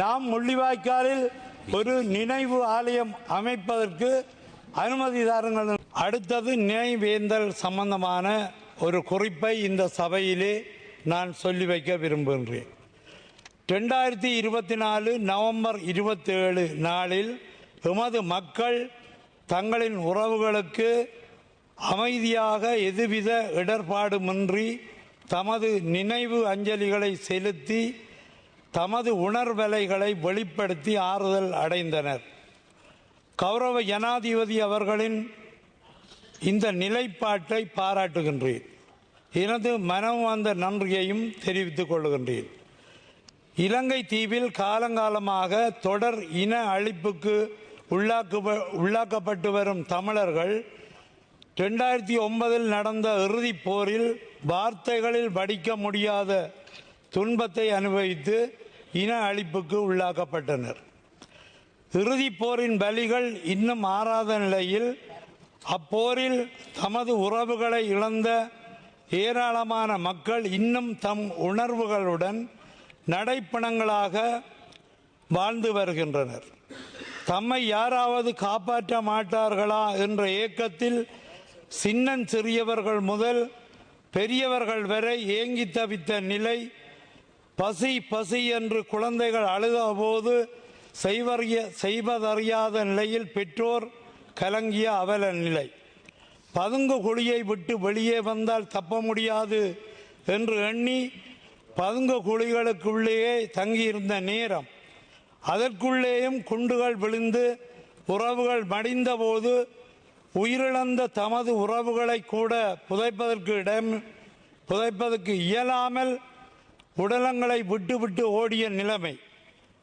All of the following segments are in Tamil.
நாம் முள்ளிவாய்க்காலில் ஒரு நினைவு ஆலயம் அமைப்பதற்கு அனுமதி தாருங்கள். அடுத்தது நினைவேந்தல் சம்பந்தமான ஒரு குறிப்பை இந்த சபையிலே நான் சொல்லி வைக்க விரும்புகின்றேன். ரெண்டாயிரத்தி இருபத்தி நாலு நவம்பர் இருபத்தேழு நாளில் எமது மக்கள் தங்களின் உறவுகளுக்கு அமைதியாக எதுவித இடர்பாடுமின்றி தமது நினைவு அஞ்சலிகளை செலுத்தி தமது உணர்வலைகளை வெளிப்படுத்தி ஆறுதல் அடைந்தனர். கௌரவ ஜனாதிபதி அவர்களின் இந்த நிலைப்பாட்டை பாராட்டுகின்றேன். எனது மனம் வந்த நன்றியையும் தெரிவித்துக் கொள்கின்றேன். இலங்கை தீவில் காலங்காலமாக தொடர் இன அழிப்புக்கு உள்ளாக்கு உள்ளாக்கப்பட்டு வரும் தமிழர்கள் ரெண்டாயிரத்தி ஒன்பதில் நடந்த இறுதிப் போரில் வார்த்தைகளில் வடிக்க முடியாத துன்பத்தை அனுபவித்து இன அழிப்புக்கு உள்ளாக்கப்பட்டனர். இறுதிப் போரின் பலிகள் இன்னும் ஆறாத நிலையில் அப்போரில் தமது உறவுகளை இழந்த ஏராளமான மக்கள் இன்னும் தம் உணர்வுகளுடன் நடைப்பணங்களாக வாழ்ந்து வருகின்றனர். தம்மை யாராவது காப்பாற்ற மாட்டார்களா என்ற ஏக்கத்தில் சின்னன் சிறியவர்கள் முதல் பெரியவர்கள் வரை ஏங்கி தவித்த நிலை பசி பசி என்று குழந்தைகள் அழுத போது செய்வறிய செய்வதறியாத நிலையில் பெற்றோர் கலங்கிய அவல நிலை. பதுங்கு குழியை விட்டு வெளியே வந்தால் தப்ப முடியாது என்று எண்ணி பதுங்கு குழிகளுக்குள்ளேயே தங்கியிருந்த நேரம். அதற்குள்ளேயும் குண்டுகள் விழுந்து உறவுகள் மடிந்தபோது உயிரிழந்த தமது உறவுகளை கூட புதைப்பதற்கு இடம் புதைப்பதற்கு இயலாமல் உடலங்களை விட்டு விட்டு ஓடிய நிலைமை.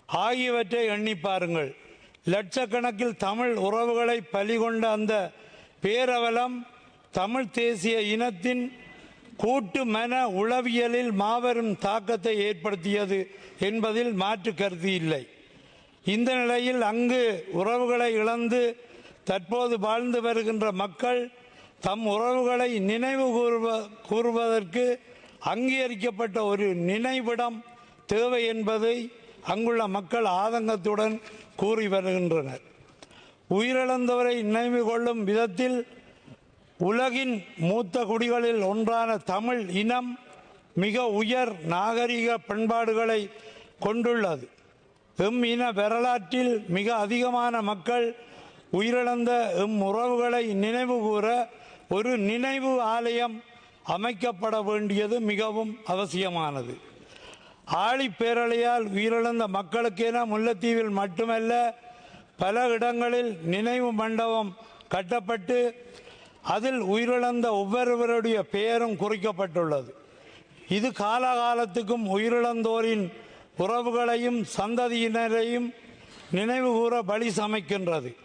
ஆகியவற்றை எண்ணி பாருங்கள். லட்சக்கணக்கில் தமிழ் உறவுகளை பலிகொண்ட அந்த பேரவலம் தமிழ் தேசிய இனத்தின் கூட்டு மன உளவியலில் மாபெரும் தாக்கத்தை ஏற்படுத்தியது என்பதில் மாற்று கருத்து இல்லை. இந்த நிலையில் அங்கு உறவுகளை இழந்து தற்போது வாழ்ந்து வருகின்ற மக்கள் தம் உறவுகளை நினைவு கூறுவ கூறுவதற்கு அங்கீகரிக்கப்பட்ட ஒரு நினைவிடம் தேவை என்பதை அங்குள்ள மக்கள் ஆதங்கத்துடன் கூறி வருகின்றனர். உயிரிழந்தவரை நினைவு கொள்ளும் விதத்தில் உலகின் மூத்த குடிகளில் ஒன்றான தமிழ் இனம் மிக உயர் நாகரிக பண்பாடுகளை கொண்டுள்ளது. எம் இன வரலாற்றில் மிக அதிகமான மக்கள் உயிரிழந்த எம் உறவுகளை நினைவு கூற ஒரு நினைவு ஆலயம் அமைக்கப்பட வேண்டியது மிகவும் அவசியமானது. ஆழி பேரலையால் உயிரிழந்த மக்களுக்கென முல்லைத்தீவில் மட்டுமல்ல பல இடங்களில் நினைவு மண்டபம் கட்டப்பட்டு அதில் உயிரிழந்த ஒவ்வொருவருடைய பெயரும் குறிக்கப்பட்டுள்ளது. இது காலகாலத்துக்கும் உயிரிழந்தோரின் உறவுகளையும் சந்ததியினரையும் நினைவுகூற பலி சமைக்கின்றது.